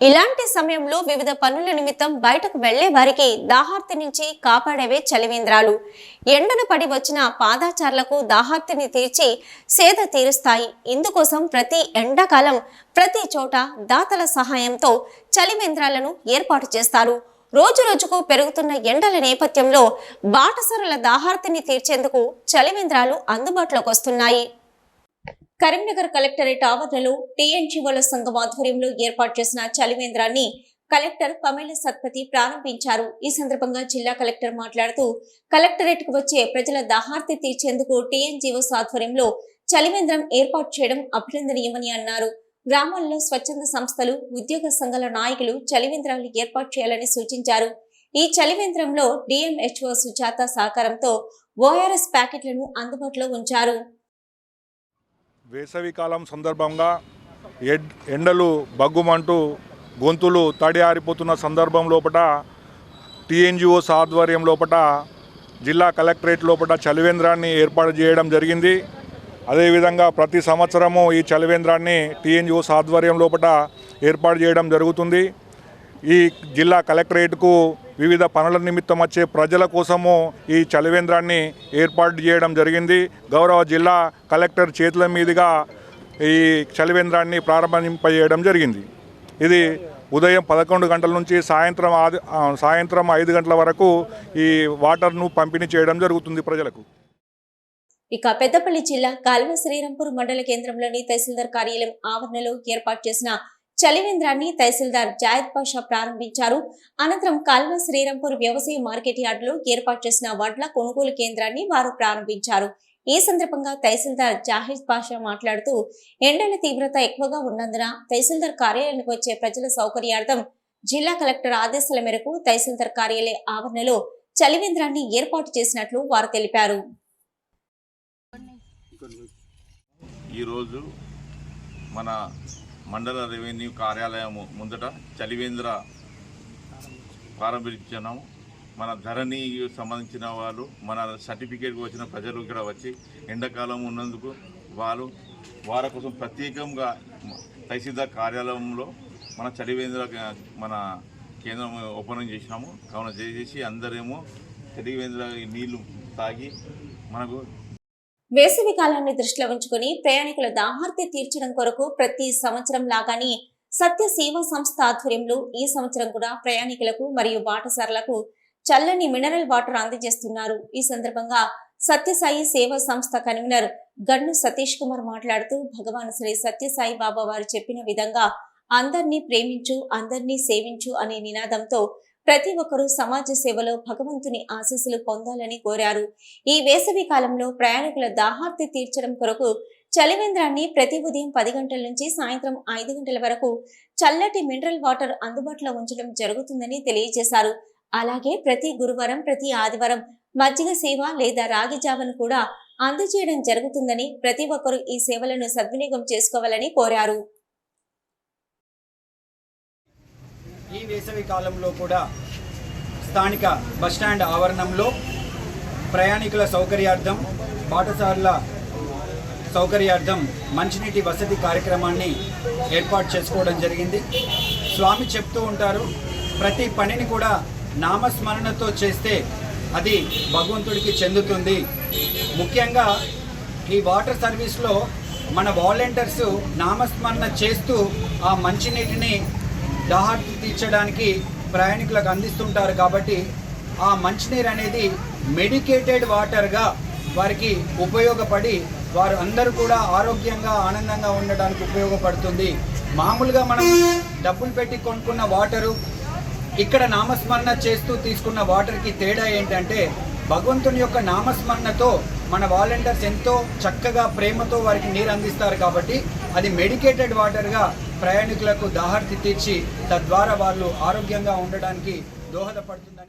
ఇలాంటి సమయంలో వివిధ పనుల నిమిత్తం బయటకు వెళ్ళే వారికి దాహార్తి నుంచి కాపాడేవే చలివేంద్రాలు. ఎండను పడి వచ్చిన పాదాచారులకు దాహార్తిని తీర్చి సేద తీరుస్తాయి. ఇందుకోసం ప్రతి ఎండాకాలం ప్రతి చోట దాతల సహాయంతో చలివేంద్రాలను ఏర్పాటు చేస్తారు. రోజు రోజుకు పెరుగుతున్న ఎండల నేపథ్యంలో బాటసరుల దాహార్తిని తీర్చేందుకు చలివేంద్రాలు అందుబాటులోకి వస్తున్నాయి. కరీంనగర్ కలెక్టరేట్ ఆవరణలో టీఎన్జీఓల సంఘం ఆధ్వర్యంలో ఏర్పాటు చేసిన చలివేంద్రాన్ని కలెక్టర్ పమేళ సత్పతి ప్రారంభించారు. ఈ సందర్భంగా జిల్లా కలెక్టర్ మాట్లాడుతూ కలెక్టరేట్కు వచ్చే ప్రజల దాహార్తి తీర్చేందుకు టీఎన్జీఓ ఆధ్వర్యంలో చలివేంద్రం ఏర్పాటు చేయడం అభినందనీయమని అన్నారు. గ్రామాల్లో స్వచ్ఛంద సంస్థలు ఉద్యోగ సంఘాల నాయకులు చలివేంద్రాలు ఏర్పాటు చేయాలని సూచించారు. ఈ చలివేంద్రంలో డిఎంహెచ్ఓ సుజాత సహకారంతో ఓఆర్ఎస్ ప్యాకెట్లను అందుబాటులో ఉంచారు. వేసవికాలం సందర్భంగా ఎడ్ ఎండలు బగ్గుమంటూ గొంతులు తడి ఆరిపోతున్న సందర్భం లోపల టీఎన్జిఓస్ ఆధ్వర్యం లోపల జిల్లా కలెక్టరేట్ లోపల చలివేంద్రాన్ని ఏర్పాటు చేయడం జరిగింది. అదేవిధంగా ప్రతి సంవత్సరము ఈ చలివేంద్రాన్ని టీఎన్జిఓస్ ఆధ్వర్యం లోపల ఏర్పాటు చేయడం జరుగుతుంది. ఈ జిల్లా కలెక్టరేట్కు వివిధ పనుల నిమిత్తం వచ్చే ప్రజల కోసము ఈ చలివేంద్రాన్ని ఏర్పాటు చేయడం జరిగింది. గౌరవ జిల్లా కలెక్టర్ చేతుల మీదుగా ఈ చలివేంద్రాన్ని ప్రారంభింపజేయడం జరిగింది. ఇది ఉదయం పదకొండు గంటల నుంచి సాయంత్రం ఆది సాయంత్రం ఐదు గంటల వరకు ఈ వాటర్ను పంపిణీ చేయడం జరుగుతుంది ప్రజలకు. ఇక పెద్దపల్లి జిల్లా కాల్వ శ్రీరంపూర్ మండల కేంద్రంలోని తహసీల్దార్ కార్యాలయం ఆవరణలో ఏర్పాటు చేసిన చలివేంద్రాన్ని తహసీల్దార్ జాయద్ పాషా ప్రారంభించారు. అనంతరం కాల్వ శ్రీరంపూర్ వ్యవసాయ మార్కెట్ యార్డులో ఏర్పాటు చేసిన వడ్ల కొనుగోలు కేంద్రాన్ని వారు ప్రారంభించారు. ఈ సందర్భంగా తహసీల్దార్ జాహిద్ పాషా మాట్లాడుతూ ఎండల తీవ్రత ఎక్కువగా ఉన్నందున తహసీల్దార్ కార్యాలయానికి వచ్చే ప్రజల సౌకర్యార్థం జిల్లా కలెక్టర్ ఆదేశాల మేరకు తహసీల్దార్ కార్యాలయ ఆవరణలో చలివేంద్రాన్ని ఏర్పాటు చేసినట్లు వారు తెలిపారు. ఈరోజు మన మండల రెవెన్యూ కార్యాలయం ముందట చలివేంద్ర ప్రారంభించినాము మన ధరణికి సంబంధించిన వాళ్ళు మన సర్టిఫికేట్కి వచ్చిన ప్రజలు ఇక్కడ వచ్చి ఎండాకాలం ఉన్నందుకు వాళ్ళు వారి కోసం ప్రత్యేకంగా తహసీల్దార్ కార్యాలయంలో మన చలివేంద్ర మన కేంద్రం ఓపెనింగ్ చేసినాము. కావున దయచేసి అందరేమో చలివేంద్ర నీళ్ళు తాగి మనకు వేసవి కాలాన్ని దృష్టిలో ఉంచుకుని ప్రయాణికుల దాహార్తి తీర్చడం కొరకు ప్రతి సంవత్సరం లాగానే సత్య సేవా సంస్థ ఆధ్వర్యంలో ఈ సంవత్సరం కూడా ప్రయాణికులకు మరియు బాటసారులకు చల్లని మినరల్ వాటర్ అందజేస్తున్నారు. ఈ సందర్భంగా సత్యసాయి సేవా సంస్థ కన్వీనర్ గన్ను సతీష్ కుమార్ మాట్లాడుతూ భగవాన్ శ్రీ సత్యసాయి బాబా వారు చెప్పిన విధంగా అందరినీ ప్రేమించు అందరినీ సేవించు అనే నినాదంతో ప్రతి ఒక్కరూ సమాజ సేవలో భగవంతుని ఆశీస్సులు పొందాలని కోరారు. ఈ వేసవి కాలంలో ప్రయాణికుల దాహార్తి తీర్చడం కొరకు చలివేంద్రాన్ని ప్రతి ఉదయం పది గంటల నుంచి సాయంత్రం ఐదు గంటల వరకు చల్లటి మినరల్ వాటర్ అందుబాటులో ఉంచడం జరుగుతుందని తెలియజేశారు. అలాగే ప్రతి గురువారం ప్రతి ఆదివారం మజ్జిగ సేవ లేదా రాగి జావను కూడా అందజేయడం జరుగుతుందని ప్రతి ఒక్కరూ ఈ సేవలను సద్వినియోగం చేసుకోవాలని కోరారు. ఈ వేసవి కాలంలో కూడా స్థానిక బస్టాండ్ ఆవరణంలో ప్రయాణికుల సౌకర్యార్థం పాఠశాలల సౌకర్యార్థం మంచినీటి వసతి కార్యక్రమాన్ని ఏర్పాటు చేసుకోవడం జరిగింది. స్వామి చెప్తూ ఉంటారు ప్రతి పనిని కూడా నామస్మరణతో చేస్తే అది భగవంతుడికి చెందుతుంది. ముఖ్యంగా ఈ వాటర్ సర్వీస్లో మన వాలంటీర్స్ నామస్మరణ చేస్తూ ఆ మంచినీటిని దాహార్తి తీర్చడానికి ప్రయాణికులకు అందిస్తుంటారు కాబట్టి ఆ మంచినీరు అనేది మెడికేటెడ్ వాటర్గా వారికి ఉపయోగపడి వారు అందరూ కూడా ఆరోగ్యంగా ఆనందంగా ఉండడానికి ఉపయోగపడుతుంది. మామూలుగా మనం డబ్బులు పెట్టి కొనుక్కున్న వాటరు ఇక్కడ నామస్మరణ చేస్తూ తీసుకున్న వాటర్కి తేడా ఏంటంటే భగవంతుని యొక్క నామస్మరణతో మన వాలంటీర్స్ ఎంతో చక్కగా ప్రేమతో వారికి నీరు అందిస్తారు కాబట్టి అది మెడికేటెడ్ వాటర్గా ప్రయాణికులకు దాహార్తి తీర్చి తద్వారా వాళ్ళు ఆరోగ్యంగా ఉండడానికి దోహదపడుతుందని